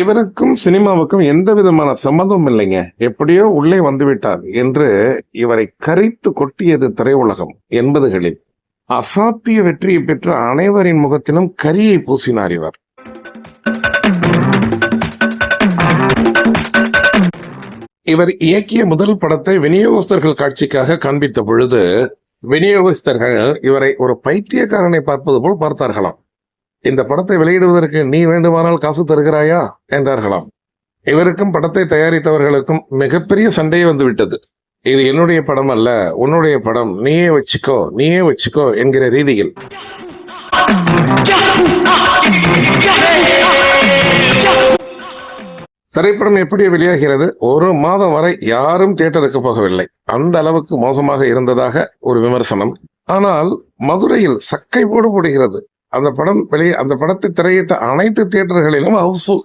இவருக்கும் சினிமாவுக்கும் எந்த விதமான சம்மந்தமும் இல்லைங்க. எப்படியோ உள்ளே வந்துவிட்டார் என்று இவரை கரைத்து கொட்டியது திரையுலகம் எண்பதுகளில் அசாத்திய வெற்றியை பெற்ற அனைவரின் முகத்திலும் கரியை பூசினார் இவர். இவர் இயக்கிய முதல் படத்தை விநியோகஸ்தர்கள் காட்சிக்காக காண்பித்த பொழுது விநியோகஸ்தர்கள் இவரை ஒரு பைத்தியக்காரனை பார்ப்பது போல் பார்த்தார்களாம். இந்த படத்தை வெளியிடுவதற்கு நீ வேண்டுமானால் காசு தருகிறாயா? என்றார்களாம். இவருக்கும் படத்தை தயாரித்தவர்களுக்கும் மிகப்பெரிய சண்டையே வந்து விட்டது இது என்னுடைய படம் அல்ல உன்னுடைய படம். நீயே வச்சுக்கோ நீயே வச்சுக்கோ என்கிற ரீதியில். திரைப்படம் எப்படி வெளியாகிறது. ஒரு மாதம் வரை யாரும் தியேட்டருக்கு போகவில்லை. அந்த அளவுக்கு மோசமாக இருந்ததாக ஒரு விமர்சனம். ஆனால் மதுரையில் சக்கை போடு போடுகிறது. அந்த படம் வெளியே அந்த படத்தை திரையிட்ட அனைத்து தியேட்டர்களிலும் ஹவுஸ்ஃபுல்.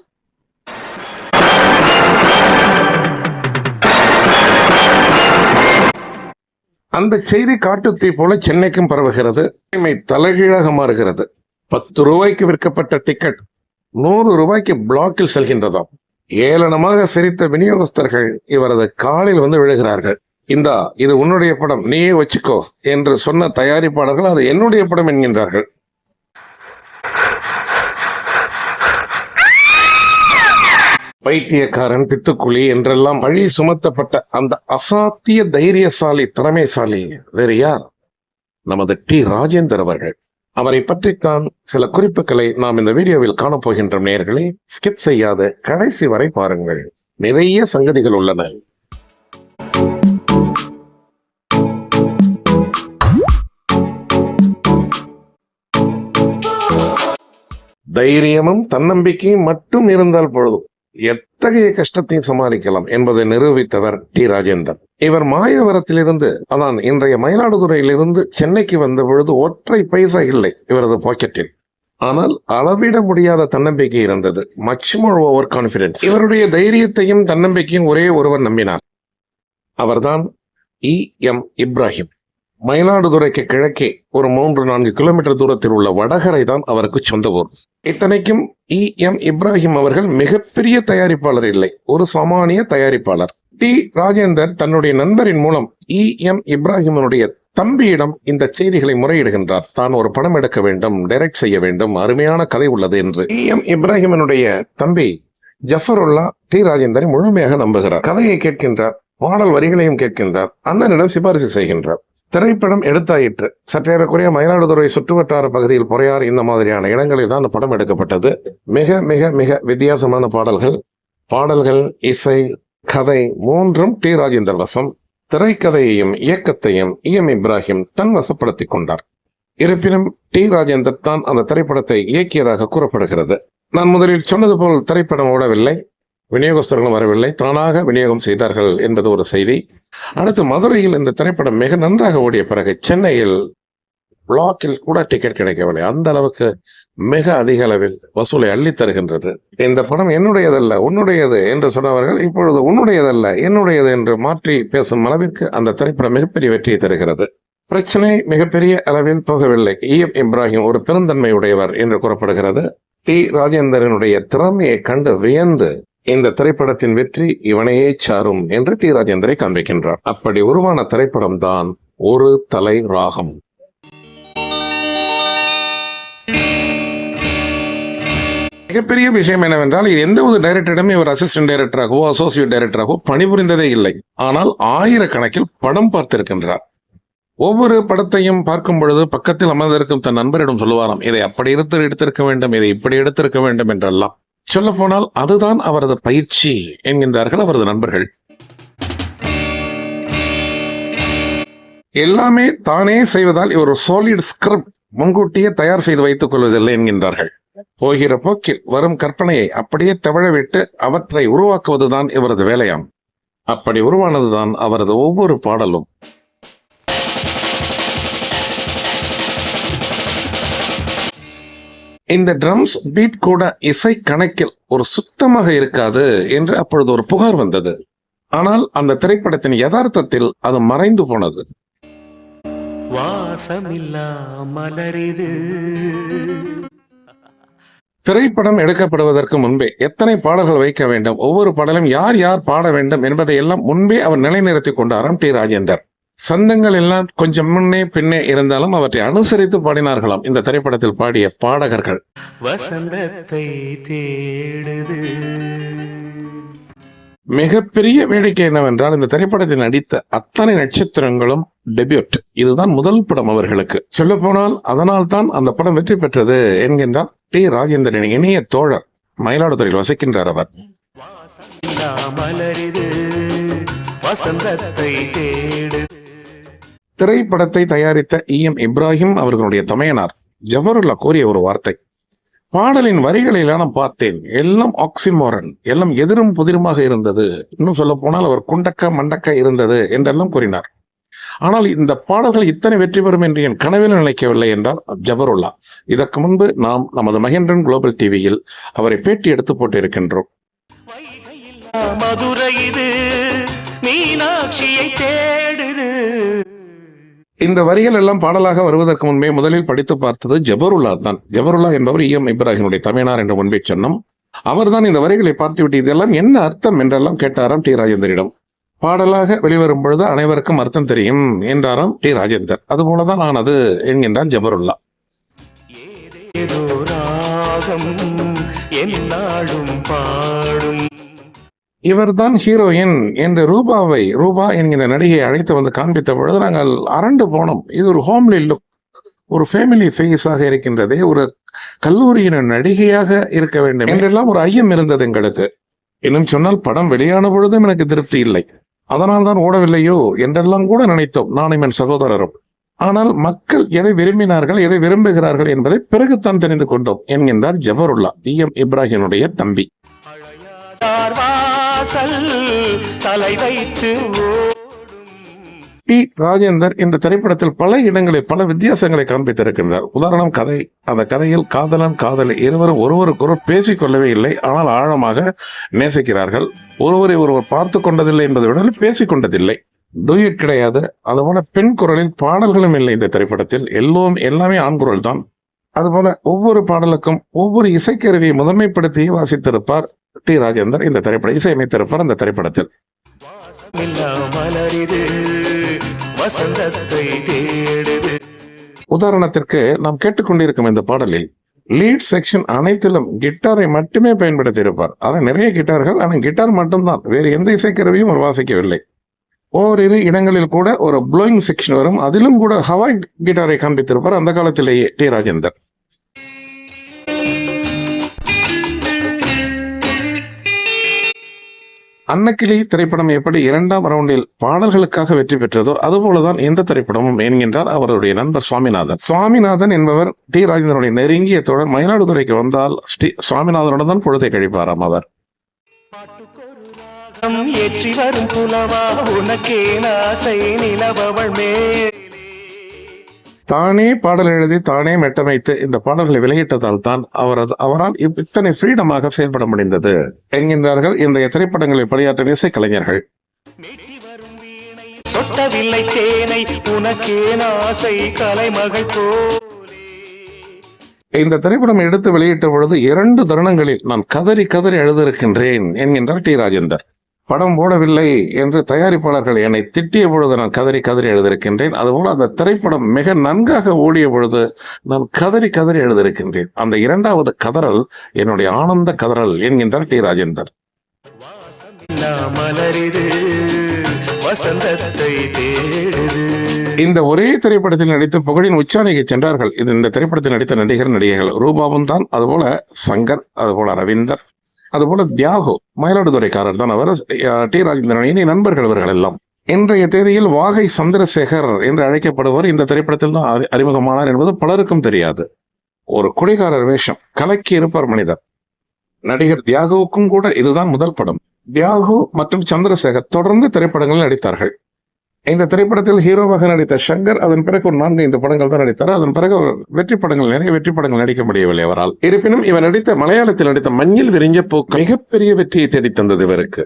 அந்த செய்தி காட்டுத்தீ போல சென்னைக்கும் பரவுகிறது. தலைகீழாக மாறுகிறது. பத்து ரூபாய்க்கு விற்கப்பட்ட டிக்கெட் நூறு ரூபாய்க்கு பிளாக்கில் செல்கின்றதாம். ஏளனமாக சிரித்த விநியோகஸ்தர்கள் இவரது காலில் வந்து விழுகிறார்கள். இந்தா இது உன்னுடைய படம் நீயே வச்சுக்கோ என்று சொன்ன தயாரிப்பாளர்கள் அது என்னுடைய படம் என்கின்றார்கள். பைத்தியக்காரன் பித்துக்குழி என்றெல்லாம் பழி சுமத்தப்பட்ட அந்த அசாத்திய தைரியசாலி திறமைசாலி வேறு யார்? நமது டி. ராஜேந்தர் அவர்கள். அவரை பற்றித்தான் சில குறிப்புகளை நாம் இந்த வீடியோவில் காணப்போகின்றோம். நேர்களை ஸ்கிப் செய்யாத கடைசி வரை பாருங்கள். நிறைய சங்கதிகள் உள்ளன. தைரியமும் தன்னம்பிக்கையும் மட்டும் இருந்தால் பொழுதும் எத்தகைய கஷ்டத்தையும் சமாளிக்கலாம் என்பதை நிரூபித்தவர் டி. ராஜேந்தர் இவர் மாயவரத்திலிருந்து அதான் இன்றைய மயிலாடுதுறையிலிருந்து சென்னைக்கு வந்த பொழுது ஒற்றை பைசா இல்லை இவரது பாக்கெட்டில் ஆனால் அளவிட முடியாத தன்னம்பிக்கை இருந்தது. மச் மோர் ஓவர் கான்பிடன்ஸ் இவருடைய தைரியத்தையும் தன்னம்பிக்கையும் ஒரே ஒருவர் நம்பினார். அவர்தான் இ. எம். இப்ராஹிம். மயிலாடுதுறைக்கு கிழக்கே ஒரு மூன்று நான்கு கிலோமீட்டர் தூரத்தில் உள்ள வடகரை தான் அவருக்கு சொந்த ஊர். இத்தனைக்கும் இ. எம். இப்ராஹிம் அவர்கள் மிகப்பெரிய தயாரிப்பாளர் இல்லை ஒரு சாமானிய தயாரிப்பாளர். டி. ராஜேந்தர் தன்னுடைய நண்பரின் மூலம் இ. எம். இப்ராஹிமனுடைய தம்பியிடம் இந்த செய்திகளை முறையிடுகின்றார். தான் ஒரு படம் எடுக்க வேண்டும் டைரக்ட் செய்ய வேண்டும் அருமையான கதை உள்ளது என்று. இ. எம். இப்ராஹிமனுடைய தம்பி ஜஃபருல்லா டி. ராஜேந்தரை முழுமையாக நம்புகிறார். கதையை கேட்கின்றார் பாடல் வரிகளையும் கேட்கின்றார் அண்ணனிடம் சிபாரிசு செய்கின்றார். திரைப்படம் எடுத்தாயிற்று. சற்றேறக்குறைய மயிலாடுதுறை சுற்றுவட்டார பகுதியில் பொறையார் இந்த மாதிரியான இடங்களில் தான் அந்த படம் எடுக்கப்பட்டது. மிக மிக மிக வித்தியாசமான பாடல்கள். பாடல்கள் இசை கதை மூன்றும் டி. ராஜேந்தர் வசம் திரைக்கதையையும் இயக்கத்தையும் இ. எம். இப்ராஹிம் தன் வசப்படுத்தி கொண்டார். இருப்பினும் டி. ராஜேந்தர் தான் அந்த திரைப்படத்தை இயக்கியதாக கூறப்படுகிறது. நான் முதலில் சொன்னது போல் திரைப்படம் ஓடவில்லை. விநியோகஸ்தர்களும் வரவில்லை. தானாக விநியோகம் செய்தார்கள் என்பது ஒரு செய்தி. அடுத்து மதுரையில் இந்த திரைப்படம் மிக நன்றாக ஓடிய பிறகு சென்னையில் பிளாக்கில் கூட டிக்கெட் கிடைக்கவில்லை. அந்த அளவுக்கு மிக அதிக அளவில் வசூலை அள்ளி தருகின்றது. இந்த படம் என்னுடையதல்ல உன்னுடையது என்று சொன்னவர்கள் இப்பொழுது உன்னுடையதல்ல என்னுடையது என்று மாற்றி பேசும் அளவிற்கு அந்த திரைப்படம் மிகப்பெரிய வெற்றியை தருகிறது. பிரச்சனை மிகப்பெரிய அளவில் போகவில்லை. இ எம் இப்ராஹிம் ஒரு பெருந்தன்மை உடையவர் என்று கூறப்படுகிறது. டி. ராஜேந்தரனுடைய திறமையை கண்டு வியந்து இந்த திரைப்படத்தின் வெற்றி இவனையே சாரும் என்று டி. ராஜேந்தரை காண்பிக்கின்றார். அப்படி உருவான திரைப்படம் தான் ஒரு தலை ராகம். மிகப்பெரிய விஷயம் என்னவென்றால் எந்த ஒரு டைரக்டரிடமே இவர் அசிஸ்டன்ட் டைரக்டராகவோ அசோசியேட் டைரக்டராகவோ பணிபுரிந்ததே இல்லை. ஆனால் ஆயிரக்கணக்கில் படம் பார்த்திருக்கின்றார். ஒவ்வொரு படத்தையும் பார்க்கும் பொழுது பக்கத்தில் அமர்ந்திருக்கும் தன் நண்பரிடம் சொல்லுவாராம் இதை அப்படி எடுத்து எடுத்திருக்க வேண்டும் இதை இப்படி எடுத்திருக்க வேண்டும் என்றெல்லாம். சொல்ல போனால் அதுதான் அவரது பயிற்சி என்கின்றார்கள் அவரது நண்பர்கள். எல்லாமே தானே செய்வதால் இவர் ஒரு சாலிட் ஸ்கிரிப்ட் முன்கூட்டியே தயார் செய்து வைத்துக் கொள்வதில்லை என்கின்றார்கள். போகிற போக்கில் வரும் கற்பனையை அப்படியே தவழவிட்டு அவற்றை உருவாக்குவதுதான் இவரது வேலையாம். அப்படி உருவானதுதான் அவரது ஒவ்வொரு பாடலும். இந்த ட்ரம்ஸ் பீட் கூட இசை கணக்கில் ஒரு சுத்தமாக இருக்காது என்று அப்பொழுது ஒரு புகார் வந்தது. ஆனால் அந்த திரைப்படத்தின் யதார்த்தத்தில் அது மறைந்து போனது. திரைப்படம் எடுக்கப்படுவதற்கு முன்பே எத்தனை பாடல்கள் வைக்க வேண்டும்? ஒவ்வொரு பாடலும் யார் யார் பாட வேண்டும் என்பதை எல்லாம் முன்பே அவர் நிலைநிறுத்தி கொண்டாராம் டி. ராஜேந்தர். சந்தங்கள் எல்லாம் கொஞ்சம் முன்னே பின்னே இருந்தாலும் அவற்றை அனுசரித்து பாடினார்களாம். இந்த திரைப்படத்தில் பாடிய பாடகர்கள். வசந்தத்தை தேடுது. மிகப்பெரிய வேடிக்கை என்னவென்றால் இந்த திரைப்படத்தில் நடித்த அத்தனை நட்சத்திரங்களும் டெபியூட் இதுதான் முதல் படம் அவர்களுக்கு. சொல்ல போனால் அதனால் தான் அந்த படம் வெற்றி பெற்றது என்கின்றார் டி. ராஜேந்திரன் இணைய தோழர். மயிலாடுதுறையில் வசிக்கின்றார் அவர். வசந்தத்தை தேடுது. திரைப்படத்தை தயாரித்த இ எம் இப்ராஹிம் அவர்களுடைய தமையனார் ஜவஹர்லா கூறிய ஒரு வார்த்தை. பாடலின் வரிகளிலான நான் பார்த்தேன் எல்லாம் ஆக்சிமோரன் எல்லாம் எதிரும் புதிருமாக இருந்தது. இன்னும் சொல்ல போனால் அவர் குண்டக்க மண்டக்க இருந்தது என்றெல்லாம் கூறினார். ஆனால் இந்த பாடல்கள் இத்தனை வெற்றி பெறும் என்று என் கனவில் நினைக்கவில்லை என்றால் ஜபருல்லா இதற்கு முன்பு நாம் நமது மகேந்திரன் குளோபல் டிவியில் அவரை பேட்டி எடுத்து போட்டிருக்கின்றோம். மதுரை இது இந்த வரிகள் எல்லாம் பாடலாக வருவதற்கு முன்பே முதலில் படித்து பார்த்தது ஜபருல்லா தான். ஜபருல்லா என்பவர் இஎம் இப்ராஹிமுடைய தமிழார் என்று முன்பே சொன்னோம். அவர்தான் இந்த வரிகளை பார்த்துவிட்டு இதெல்லாம் என்ன அர்த்தம் என்றெல்லாம் கேட்டாராம் டி ராஜேந்தரிடம் பாடலாக வெளிவரும் பொழுது அனைவருக்கும் அர்த்தம் தெரியும் என்றாராம் டி ராஜேந்தர். அதுபோலதான் ஆனது என்கின்றான் ஜபருல்லா ஏதேதோ பாடும். இவர்தான் ஹீரோயின் என்று ரூபாவை ரூபா என்கிற நடிகையை அழைத்து வந்து காண்பித்த பொழுது நாங்கள் அரண்டு போனோம். இது ஒரு ஹோம்லி லுக். ஒரு ஃபேமிலி ஃபேஸாக இருக்கின்றதே ஒரு கல்லூரியின் நடிகையாக இருக்க வேண்டும். என்றெல்லாம் ஒரு ஐயம் இருந்தது எங்களுக்கு. இன்னும் சொன்னால் படம் வெளியான பொழுதும் எனக்கு திருப்தி இல்லை. அதனால் தான் ஓடவில்லையோ என்றெல்லாம் கூட நினைத்தோம் நானும் என் சகோதரரும். ஆனால் மக்கள் எதை விரும்பினார்கள் எதை விரும்புகிறார்கள் என்பதை பிறகுதான் தெரிந்து கொண்டோம் என்கின்றார் ஜபருல்லா பி எம் இப்ராஹிமுடைய தம்பி. வாசல் தலை வைத்து டி ராஜேந்தர் இந்த திரைப்படத்தில் பல இடங்களில் பல வித்தியாசங்களை காண்பித்திருக்கின்றார். உதாரணம் கதை. அந்த கதையில் காதலன் காதலி இருவரும் ஒருவருக்கொருவர் பேசிக் கொள்ளவே இல்லை ஆனால் ஆழமாக நேசிக்கிறார்கள். ஒருவரை ஒருவர் பார்த்து கொண்டதில்லை என்பதை விட பேசிக் கொண்டதில்லை. டூயட் கிடையாது. அதுபோல பெண் குரலில் பாடல்களும் இல்லை இந்த திரைப்படத்தில். எல்லோரும் எல்லாமே ஆண் குரல் தான் அதுபோல ஒவ்வொரு பாடலுக்கும் ஒவ்வொரு இசைக்கருவியை முதன்மைப்படுத்தி வாசித்திருப்பார். டி ராஜேந்தர் இந்த திரைப்படம் இசையமைத்திருப்பார் அந்த திரைப்படத்தில். உதாரணத்திற்கு நாம் கேட்டுக்கொண்டிருக்கும் இந்த பாடலில் லீட் செக்ஷன் அனைத்திலும் கிட்டாரை மட்டுமே பயன்படுத்தி இருப்பார் அது நிறைய கிட்டார்கள் ஆனால் கிட்டார் மட்டும்தான். வேறு எந்த இசைக்கருவியும் அவர் வாசிக்கவில்லை. ஓரிரு இடங்களில் கூட ஒரு ப்ளோயிங் செக்ஷன் வரும். அதிலும் கூட ஹவாய் கிட்டாரை காண்பித்திருப்பார் அந்த காலத்திலேயே டி ராஜேந்தர். அன்னக்கிளி திரைப்படம் எப்படி இரண்டாம் ரவுண்டில் பாடல்களுக்காக வெற்றி பெற்றதோ அதுபோலதான் எந்த திரைப்படமும் என்கின்றார் அவருடைய நண்பர் சுவாமிநாதன். சுவாமிநாதன் என்பவர் டி. ராஜேந்திரனுடைய நெருங்கிய தொடர் மயிலாடுதுறைக்கு வந்தால் ஸ்ரீ சுவாமிநாதனுடன் தான் பொழுதை கழிப்பாராம் அவர். ஏற்றி வரும் புலவா உனக்கே ஆசை நிலவவள் மேல். தானே பாடல் எழுதி தானே மெட்டமைத்து இந்த பாடல்களை வெளியிட்டதால் தான் அவரது அவரால் இத்தனை ஃப்ரீடமாக செயல்பட முடிந்தது. என்கின்றார்கள் இன்றைய திரைப்படங்களில் பணியாற்றும் சொட்டவில்லை தேனை ஆசை கலைமகள் போலே. இந்த திரைப்படம் எடுத்து வெளியிட்ட பொழுது இரண்டு தருணங்களில் நான் கதறி கதறி எழுதியிருக்கின்றேன் என்கின்றார் டி. ராஜேந்தர். படம் போடவில்லை என்று தயாரிப்பாளர்கள் என்னை திட்டிய பொழுது நான் கதறி கதறி எழுதியிருக்கின்றேன். அதுபோல அந்த திரைப்படம் மிக நன்காக ஓடிய பொழுது நான் கதறி கதறி எழுதியிருக்கின்றேன். அந்த இரண்டாவது கதறல் என்னுடைய ஆனந்த கதறல் என்கின்றார் டி. ராஜேந்தர். இந்த ஒரே திரைப்படத்தில் நடித்து புகழின் உச்சாணிக்கு சென்றார்கள். இது இந்த திரைப்படத்தில் நடித்த நடிகர் நடிகைகள் ரூபாவும் தான். அதுபோல சங்கர் அதுபோல ரவீந்தர். அதுபோல தியாகு மயிலாடுதுறைக்காரர் தான் அவர். டி. ராஜேந்திரன் இனி நண்பர்கள் இவர்கள் எல்லாம். இன்றைய தேதியில் வாகை சந்திரசேகர் என்று அழைக்கப்படுவர் இந்த திரைப்படத்தில் தான் அறிமுகமானார் என்பது பலருக்கும் தெரியாது. ஒரு குடிகாரர் வேஷம் கலக்கி இருப்பார் மனிதர். நடிகர் தியாகுவுக்கும் கூட இதுதான் முதல் படம். தியாகு மற்றும் சந்திரசேகர் தொடர்ந்து திரைப்படங்களில் நடித்தார்கள். இந்த திரைப்படத்தில் ஹீரோவாக நடித்த சங்கர் அதன் பிறகு ஒரு நான்கு ஐந்து படங்கள் தான் நடித்தார். அதன் பிறகு வெற்றி படங்கள் நிறைய வெற்றி படங்கள் நடிக்க முடியவில்லை அவரால். இருப்பினும் இவர் நடித்த மலையாளத்தில் நடித்த மஞ்சள் விரிஞ்ச போக்கு மிகப்பெரிய வெற்றியை தேடி தந்தது இவருக்கு.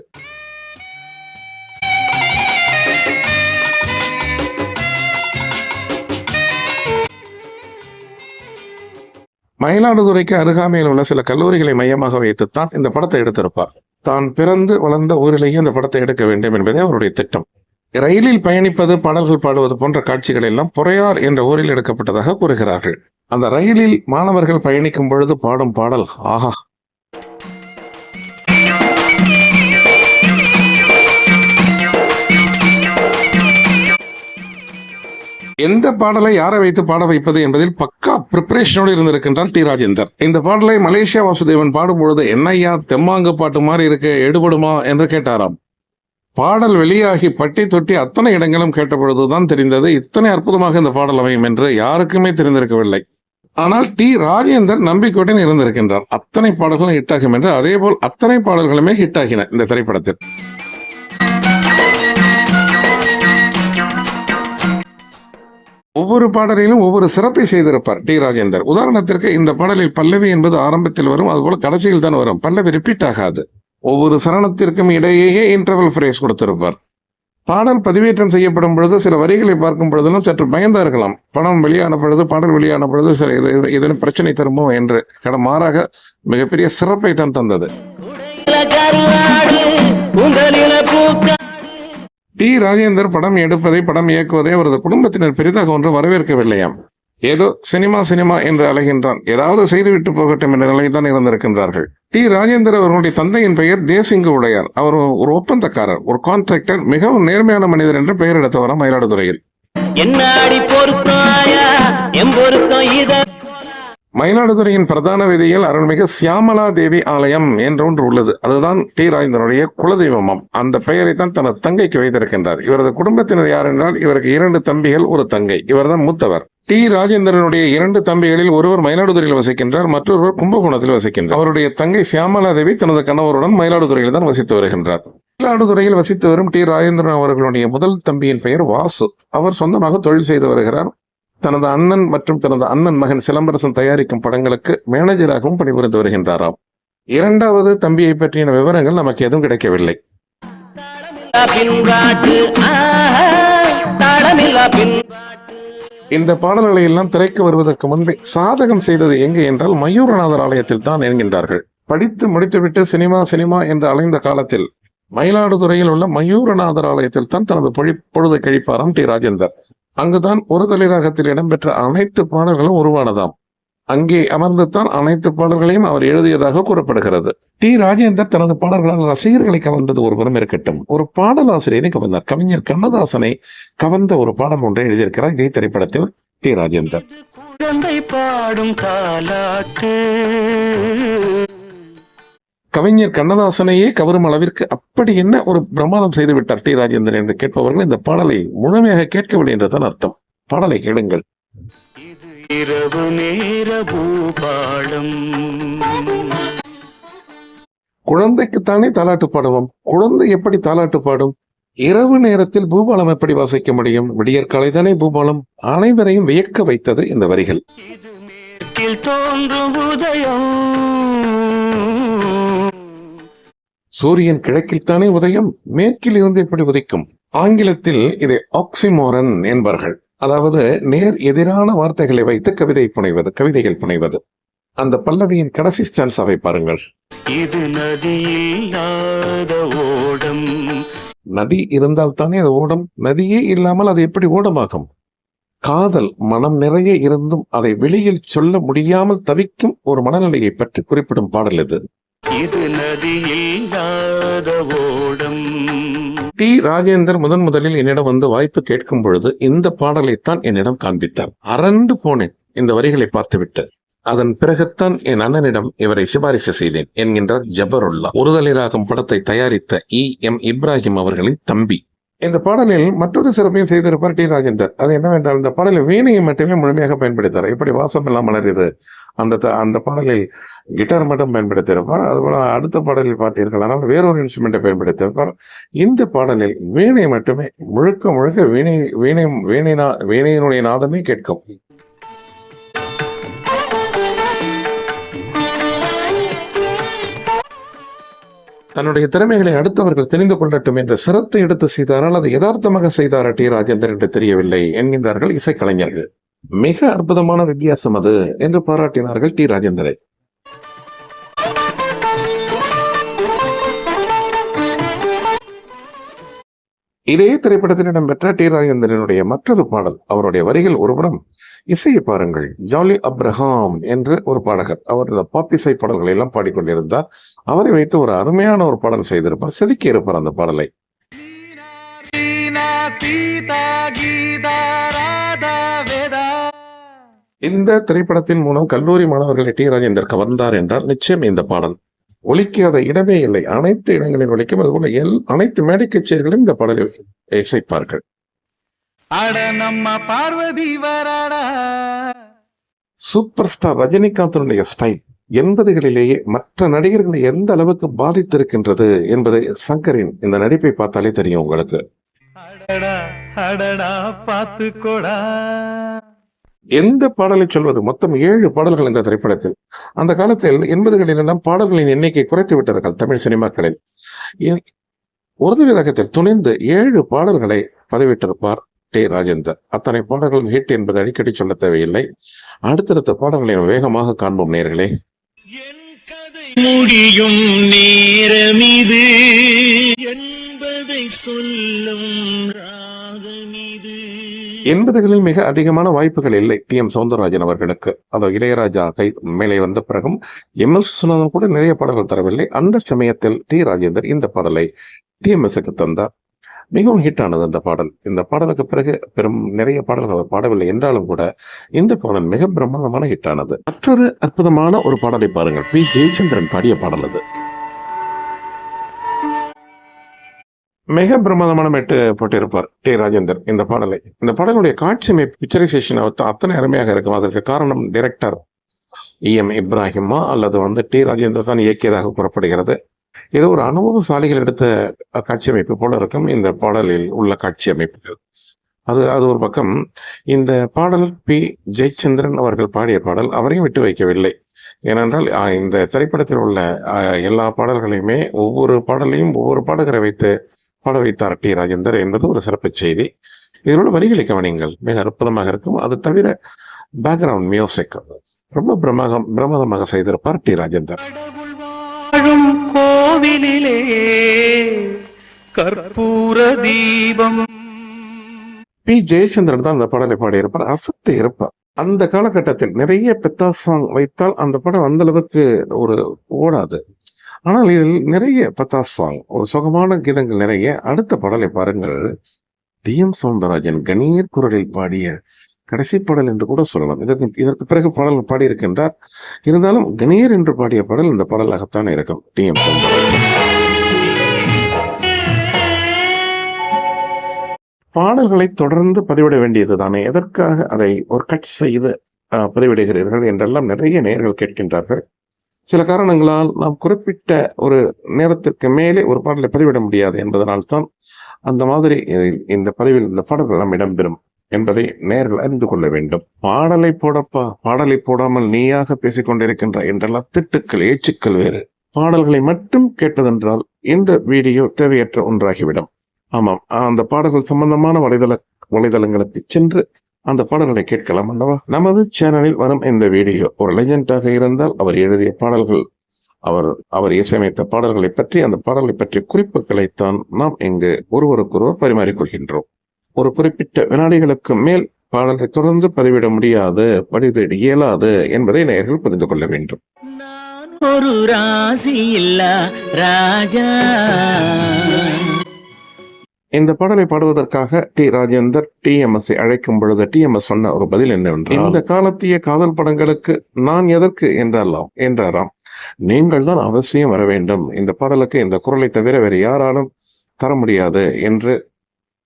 மயிலாடுதுறைக்கு அருகாமையில் உள்ள சில கல்லூரிகளை மையமாக வைத்துத்தான் இந்த படத்தை எடுத்திருப்பார். தான் பிறந்து வளர்ந்த ஊரிலேயே இந்த படத்தை எடுக்க வேண்டும் என்பதே அவருடைய திட்டம். ரயிலில் பயணிப்பது பாடல்கள் பாடுவது போன்ற காட்சிகள் எல்லாம் பொறையார் என்ற ஊரில் எடுக்கப்பட்டதாக கூறுகிறார்கள். அந்த ரயிலில் மாணவர்கள் பயணிக்கும் பொழுது பாடும் பாடல் ஆஹா. எந்த பாடலை யாரை வைத்து பாட வைப்பது என்பதில் பக்கா ப்ரிப்பரேஷனோடு இருந்திருக்கின்றார் டி. ராஜேந்தர். இந்த பாடலை மலேசியா வாசுதேவன் பாடும்பொழுது என்னையா தெம்மாங்கு பாட்டு மாதிரி இருக்க எடுபடுமா? என்று கேட்டாராம். பாடல் வெளியாகி பட்டி தொட்டி அத்தனை இடங்களும் கேட்டபொழுதுதான் தெரிந்தது இத்தனை அற்புதமாக இந்த பாடல் அமையும் என்று யாருக்குமே தெரிந்திருக்கவில்லை. ஆனால் டி. ராஜேந்தர் நம்பிக்கையுடன் இருந்திருக்கின்றார். அத்தனை பாடல்களும் ஹிட் ஆகும் என்று அதே போல் அத்தனை பாடல்களுமே ஹிட் ஆகின இந்த திரைப்படத்தில். ஒவ்வொரு பாடலிலும் ஒவ்வொரு சிறப்பை செய்திருப்பார் டி. ராஜேந்தர். உதாரணத்திற்கு இந்த பாடலில் பல்லவி என்பது ஆரம்பத்தில் வரும் அதுபோல கடைசியில் தான் வரும். பல்லவி ரிப்பீட் ஆகாது. ஒவ்வொரு சரணத்திற்கும் இடையேயே இன்டர்வல் ஃப்ரேஸ் கொடுத்திருப்பார். பாடல் பதிவேற்றம் செய்யப்படும் பொழுது சில வரிகளை பார்க்கும் பொழுதெல்லாம் சற்று பயந்தா இருக்கலாம். படம் வெளியான பொழுது பாடல் வெளியான பொழுது சில இது இதன் பிரச்சனை தருமோ என்று. கட மாறாக மிகப்பெரிய சிறப்பை தான் தந்தது. டி. ராஜேந்தர் படம் எடுப்பதை படம் இயக்குவதை அவரது குடும்பத்தினர் பெரிதாக ஒன்று வரவேற்கவில்லையாம். ஏதோ சினிமா சினிமா என்று அழைகின்றான் ஏதாவது செய்துவிட்டு போகட்டும் என்ற நிலையில் தான் இருந்திருக்கின்றார்கள். டி. ராஜேந்தர் அவர்களுடைய தந்தையின் பெயர் தேசிங்கு உடையார். அவர் ஒரு ஒப்பந்தக்காரர் ஒரு கான்ட்ராக்டர் மிகவும் நேர்மையான மனிதர் என்று பெயர் எடுத்தவராம் மயிலாடுதுறையில். மயிலாடுதுறையின் பிரதான வீதியில் அருள்மிகு சியாமலா தேவி ஆலயம் என்று ஒன்று உள்ளது. அதுதான் டி. ராஜேந்தருடைய குலதெய்வமாம். அந்த பெயரை தான் தனது தங்கைக்கு வைத்திருக்கின்றார். இவரது குடும்பத்தினர் யார் என்றால் இவருக்கு இரண்டு தம்பிகள் ஒரு தங்கை. இவர்தான் மூத்தவர். டி. ராஜேந்திரனுடைய இரண்டு தம்பிகளில் ஒருவர் மயிலாடுதுறையில் வசிக்கின்றார் மற்றொருவர் கும்பகோணத்தில் வசிக்கின்றார். அவருடைய தங்கை சியாமலா தேவி தனது கணவருடன் மயிலாடுதுறையில் தான் வசித்து வருகின்றார். மயிலாடுதுறையில் வசித்து வரும் டி. ராஜேந்திரன் அவர்களுடைய முதல் தம்பியின் பெயர் வாசு. அவர் சொந்தமாக தொழில் செய்து வருகிறார். தனது அண்ணன் மற்றும் தனது அண்ணன் மகன் சிலம்பரசன் தயாரிக்கும் படங்களுக்கு மேனேஜராகவும் பணிபுரிந்து வருகின்றாராம். இரண்டாவது தம்பியை பற்றிய விவரங்கள் நமக்கு எதுவும் கிடைக்கவில்லை. இந்த பாடல்களை எல்லாம் திரைக்கு வருவதற்கு முன்பே சாதகம் செய்தது எங்கே என்றால் மயூரநாதர் ஆலயத்தில் தான் என்கின்றார்கள். படித்து முடித்துவிட்டு சினிமா சினிமா என்று அலைந்த காலத்தில் மயிலாடுதுறையில் உள்ள மயூரநாதர் ஆலயத்தில் தான் தனது பொழி பொழுதை கழிப்பாராம் டி. ராஜேந்தர். அங்குதான் ஒரு தலைராகத்தில் இடம்பெற்ற அனைத்து பாடல்களும் உருவானதாம். அங்கே அமர்ந்துதான் அனைத்து பாடல்களையும் அவர் எழுதியதாக கூறப்படுகிறது. டி. ராஜேந்தர் தனது பாடல்களால் ரசிகர்களை கவர்ந்தது ஒரு புறம் இருக்கட்டும். ஒரு பாடலாசிரியரை கவர்ந்தார். கவிஞர் கண்ணதாசனை கவர்ந்த ஒரு பாடல் ஒன்றை எழுதியிருக்கிறார் இதே திரைப்படத்தில் டி. ராஜேந்தர். குழந்தை பாடும் கவிஞர் கண்ணதாசனையே கவரும் அளவிற்கு அப்படி என்ன ஒரு பிரமாதம் செய்து விட்டார் டி. ராஜேந்தர் என்று கேட்பவர்கள் இந்த பாடலை முழுமையாக கேட்கவில்லை என்றுதான் அர்த்தம். பாடலை கேளுங்கள். இரவு நேர பூபாலம் குழந்தைக்குத்தானே தாலாட்டு பாடுவோம்? குழந்தை எப்படி தாலாட்டு பாடும்? இரவு நேரத்தில் பூபாலம் எப்படி வாசிக்க முடியும்? விடியற்காலை தானே பூபாலம் அனைவரையும் வியக்க வைத்தது இந்த வரிகள். தோன்றும் உதயம். சூரியன் கிழக்கில்தானே உதயம்? மேற்கில் இருந்து எப்படி உதிக்கும்? ஆங்கிலத்தில் இதை ஆக்சிமோரன் என்பார்கள். அதாவது நேர் எதிரான வார்த்தைகளை வைத்து கவிதை புனைவது கவிதைகள் புனைவது. அந்த பல்லவியின் கடைசி ஸ்டான்ஸாவை பாருங்கள். இது நதியில்லாத ஓடம். நதி இருந்தால் தானே அது ஓடும்? நதியே இல்லாமல் அது எப்படி ஓடமாகும்? காதல் மனம் நிறைய இருந்தும் அதை வெளியில் சொல்ல முடியாமல் தவிக்கும் ஒரு மனநிலையை பற்றி குறிப்பிடும் பாடல் இது. இது நதியில்லாத ஓடம். டி. ராஜேந்தர் முதன் முதலில் என்னிடம் வந்து வாய்ப்பு கேட்கும் பொழுது இந்த பாடலைத்தான் என்னிடம் காண்பித்தார். அரண்டு போனேன் இந்த வரிகளை பார்த்துவிட்டு. அதன் பிறகுத்தான் என் அண்ணனிடம் இவரை சிபாரிசு செய்தேன் என்கின்றார் ஜபருல்லா. ஒருதலை ராகம் படத்தை தயாரித்த இ. எம். இப்ராஹிம் அவர்களின் தம்பி. இந்த பாடலில் மற்றொரு சிறப்பையும் செய்திருப்பார் டி. ராஜேந்தர். அது என்னவென்றால் இந்த பாடலில் வீணையை மட்டுமே முழுமையாக பயன்படுத்தார். எப்படி வாசம் எல்லாம் மலருது அந்த அந்த பாடலில் கிட்டார் மட்டும் பயன்படுத்தியிருப்பார். அதுபோல் அடுத்த பாடலில் பார்த்தீர்கள் ஆனால் வேறொரு இன்ஸ்ட்ருமெண்ட்டை பயன்படுத்தியிருப்பார். இந்த பாடலில் வீணை மட்டுமே முழுக்க முழுக்க வீணை வீணை வீணை நா- வீணையினுடைய நாதமே கேட்கும். தன்னுடைய திறமைகளை அடுத்தவர்கள் தெரிந்து கொள்ளட்டும் என்ற சிரத்தை எடுத்து செய்தாரால் அதை யதார்த்தமாக செய்தாரா டி ராஜேந்தர் என்று தெரியவில்லை என்கின்றார்கள் இசைக்கலைஞர்கள். மிக அற்புதமான வித்தியாசம் அது என்று பாராட்டினார்கள் டி ராஜேந்தரை இதே திரைப்படத்தில் இடம்பெற்ற டி ராஜேந்திரனுடைய மற்றொரு பாடல் அவருடைய வரிகள் ஒருபுறம் இசையை பாருங்கள். ஜாலி அப்ரஹாம் என்று ஒரு பாடகர் அவர் இந்த பாப் இசை பாடல்களை எல்லாம் பாடிக்கொண்டிருந்தார். அவரை வைத்து ஒரு அருமையான ஒரு பாடல் செய்திருப்பார் செதுக்கி இருப்பார் அந்த பாடலை. இந்த திரைப்படத்தின் மூலம் கல்லூரி மாணவர்களை டி. ராஜேந்தர் கவர்ந்தார் என்றால் நிச்சயம் இந்த பாடல். ஒலிக்காத இடமே இல்லை. அனைத்து இடங்களில் ஒலிக்கும். அதுபோல எல் அனைத்து மேடை கச்சேரிகளும் இந்த பாடலை இசைப்பார்கள். சூப்பர் ஸ்டார் ரஜினிகாந்தனுடைய ஸ்டைல் எண்பதுகளிலேயே மற்ற நடிகர்களை எந்த அளவுக்கு பாதித்திருக்கின்றது என்பதை சங்கரின் இந்த நடிப்பை பார்த்தாலே தெரியும் உங்களுக்கு. அடடா அடடா பாத்துக்கோடா எந்த பாடலை சொல்வது? மொத்தம் ஏழு பாடல்கள் இந்த திரைப்படத்தில். அந்த காலத்தில் எண்பதுகளில் எல்லாம் பாடல்களின் எண்ணிக்கை குறைத்து விட்டார்கள் தமிழ் சினிமாக்களில். உறுதி ரகத்தில் துணிந்து ஏழு பாடல்களை பதிவிட்டிருப்பார் டி ராஜேந்தர். அத்தனை பாடல்கள் ஹிட் என்பது அடிக்கடி சொல்ல தேவையில்லை. அடுத்தடுத்த பாடல்களை வேகமாக காண்போம் நேர்களே. முடியும் நேரம் இது என்பதை சொல்லும் ராகமே. எண்பதுகளில் மிக அதிகமான வாய்ப்புகள் இல்லை. டி. எம். சவுந்தரராஜன் அவர்களுக்கு. அதோ இளையராஜா கை மேலே வந்த பிறகும் எம். எஸ் விஸ்வநாதன் கூட நிறைய பாடல்கள் தரவில்லை. அந்த சமயத்தில் டி. ராஜேந்தர் இந்த பாடலை டி. எம். எஸ்க்கு தந்தார். மிகவும் ஹிட் ஆனது அந்த பாடல். இந்த பாடலுக்கு பிறகு பெரும் நிறைய பாடல்கள் அவர் பாடவில்லை என்றாலும் கூட இந்த பாடல் மிக பிரம்மாண்டமான ஹிட் ஆனது. மற்றொரு அற்புதமான ஒரு பாடலை பாருங்கள். பி. ஜெயச்சந்திரன் பாடிய பாடல் அது. மிக பிரமாதமான மெட்டு போட்டிருப்பார் டி. ராஜேந்தர் இந்த பாடலை. இந்த பாடலுடைய காட்சி அமைப்பு பிக்சரைசேஷன் அத்தனை அருமையாக இருக்கும். அதற்கு காரணம் டைரக்டர் இஎம் இப்ராஹிமா அல்லது வந்து டி. ராஜேந்தர் தான் இயக்கியதாக கூறப்படுகிறது. இது ஒரு அனுபவசாலிகள் எடுத்த காட்சி அமைப்பு போல இருக்கும். இந்த பாடலில் உள்ள காட்சி அமைப்புகள். அது அது ஒரு பக்கம் இந்த பாடல் பி. ஜெயச்சந்திரன் அவர்கள் பாடிய பாடல் அவரையும் விட்டு வைக்கவில்லை. ஏனென்றால் இந்த திரைப்படத்தில் உள்ள எல்லா பாடல்களையுமே ஒவ்வொரு பாடலையும் ஒவ்வொரு பாடகரை வைத்து பாட வைத்தார் டி ராஜேந்தர் என்பது ஒரு சிறப்பு செய்தி. இதனோட வரிகளை கவனிங்கள் மிக அற்புதமாக இருக்கும். அது தவிர பேக்ரவுண்ட் மியூசிக் ரொம்ப பிரமாகம் பிரமாதமாக செய்திருப்பார் டி ராஜேந்தர் கோவிலிலே கற்பூர தீபம். பி. ஜெயச்சந்திரன் தான் அந்த பாடலை பாடியிருப்பார். அசத்து இருப்பார். அந்த காலகட்டத்தில் நிறைய பெத்தா சாங் வைத்தால் அந்த படம் அந்த அளவுக்கு ஒரு ஓடாது. ஆனால் இதில் நிறைய பத்தா சாங் ஒரு சுகமான கீதங்கள் நிறைய. அடுத்த பாடலை பாருங்கள். டி எம் சவுந்தரராஜன் கணீர் குரலில் பாடிய கடைசி பாடல் என்று கூட சொல்லலாம். இதற்கு இதற்கு பிறகு பாடல் பாடியிருக்கின்றார். இருந்தாலும் கணீர் என்று பாடிய பாடல் இந்த பாடலாகத்தான் இருக்கும். T M Soundararajan. பாடல்களை தொடர்ந்து பதிவிட வேண்டியது தானே? எதற்காக அதை ஒரு கட் செய்து பதிவிடுகிறீர்கள் என்றெல்லாம் நிறைய நேர்கள் கேட்கின்றார்கள். சில காரணங்களால் நாம் குறிப்பிட்ட ஒரு நேரத்திற்கு மேலே ஒரு பாடலை பதிவிட முடியாது என்பதனால் தான் அந்த மாதிரி இந்த பதிவில் இந்த பாடல்கள் நாம் இடம்பெறும் என்பதை நேரில் அறிந்து கொள்ள வேண்டும். பாடலை போடப்பா பாடலை போடாமல் நீயாக பேசிக் கொண்டிருக்கின்ற என்றெல்லாம் திட்டுக்கள் ஏச்சுக்கள் வேறு. பாடல்களை மட்டும் கேட்டதென்றால் இந்த வீடியோ தேவையற்ற ஒன்றாகிவிடும். ஆமாம் அந்த பாடல்கள் சம்பந்தமான வலைதள வலைதளங்களுக்கு சென்று அந்த பாடல்களை கேட்கலாம் அல்லவா? நமது சேனலில் வரும் இந்த வீடியோ ஒரு லெஜெண்டாக இருந்தால் அவர் எழுதிய பாடல்கள் அவர் அவர் இசையமைத்த பாடல்களை பற்றி அந்த பாடல்களை பற்றிய குறிப்புகளைத்தான் நாம் இங்கு ஒருவருக்கொருவர் பரிமாறிக்கொள்கின்றோம். ஒரு குறிப்பிட்ட வினாடிகளுக்கு மேல் பாடலை தொடர்ந்து பதிவிட முடியாது பதிவிட இயலாது என்பதை நேர்கள் புரிந்து கொள்ள வேண்டும். ஒரு ராசி இல்ல ராஜா. இந்த பாடலை பாடுவதற்காக T. Rajendar T. M. S. அழைக்கும் பொழுது டி. எம். எஸ். சொன்ன ஒரு பதில் என்னவென்றால் இந்த காலத்திய காதல் படங்களுக்கு நான் எதற்கு என்றாலாம் என்றாராம். நீங்கள் தான் அவசியம் வர வேண்டும். இந்த பாடலுக்கு இந்த குரலை தவிர வேறு யாராலும் தர முடியாது என்று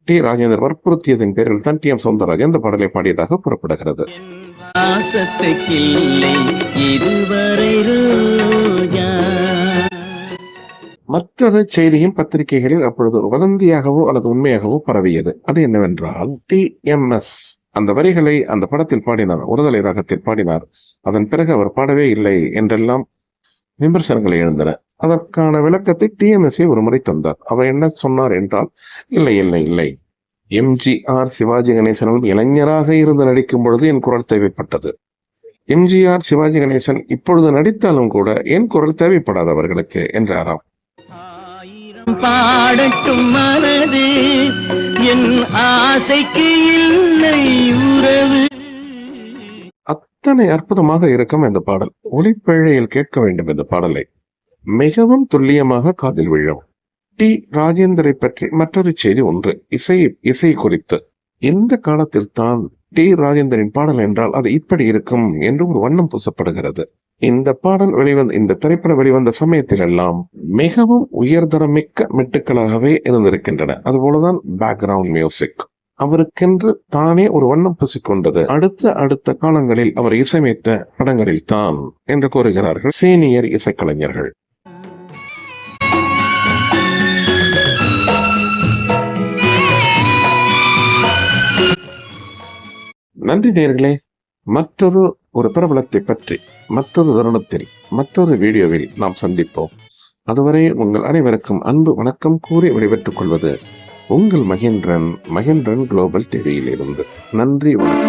டி. ராஜேந்தர் வற்புறுத்தியதன் பேரில் தான் டி. எம். சௌந்தரராஜன் இந்த பாடலை பாடியதாக கூறப்படுகிறது. மற்றொரு செய்தியும் பத்திரிகைகளில் அப்பொழுது ஒரு வதந்தியாகவோ அல்லது உண்மையாகவோ பரவியது. அது என்னவென்றால் டி எம் எஸ் அந்த வரிகளை அந்த படத்தில் பாடினார் ஒருதலை ராகத்தில் பாடினார். அதன் பிறகு அவர் பாடவே இல்லை என்றெல்லாம் விமர்சனங்கள் எழுந்தன. அதற்கான விளக்கத்தை டிஎம்எஸ்ஏ ஒரு முறை தந்தார். அவர் என்ன சொன்னார் என்றால் இல்லை இல்லை இல்லை. எம்ஜிஆர் சிவாஜி கணேசனும் இளைஞராக இருந்து நடிக்கும் பொழுது என் குரல் தேவைப்பட்டது. எம்ஜிஆர் சிவாஜி கணேசன் இப்பொழுது நடித்தாலும் கூட என் குரல் தேவைப்படாதவர்களுக்கு என்றாராம். பாடட்டும் மனது. என் ஆசைக்கு இல்லை உறவு. அத்தனை அற்புதமாக இருக்கும் இந்த பாடல். ஒளிப்பேழையில் கேட்க வேண்டும் இந்த பாடலை. மிகவும் துல்லியமாக காதில் விழும். டி. ராஜேந்தரை பற்றி மற்றொரு செய்தி ஒன்று. இசை இசை குறித்து. இந்த காலத்தில் தான் டி. ராஜேந்தரின் பாடல் என்றால் அது இப்படி இருக்கும் என்று ஒரு வண்ணம் பூசப்படுகிறது. இந்த பாடல் வெளிவந்த இந்த திரைப்படம் வெளிவந்த சமயத்தில் எல்லாம் மிகவும் உயர்தரமிக்க மெட்டுக்களாகவே இருந்திருக்கின்றன. அதுபோலதான் பேக்ரவுண்ட் மியூசிக் அவருக்கென்று தானே ஒரு வண்ணம் பூசிக்கொண்டது. அடுத்த அடுத்த காலங்களில் அவர் இசையமைத்த படங்களில் தான் என்று கூறுகிறார்கள் சீனியர் இசைக்கலைஞர்கள். நன்றி நேர்களே. மற்றொரு ஒரு பிரபலத்தை பற்றி மற்றொரு தருணத்தில் மற்றொரு வீடியோவில் நாம் சந்திப்போம். அதுவரை உங்கள் அனைவருக்கும் அன்பு வணக்கம் கூறி விடைபெற்றுக் கொள்வது உங்கள் மகேந்திரன் மகேந்திரன் குளோபல் டிவியிலிருந்து நன்றி வணக்கம்.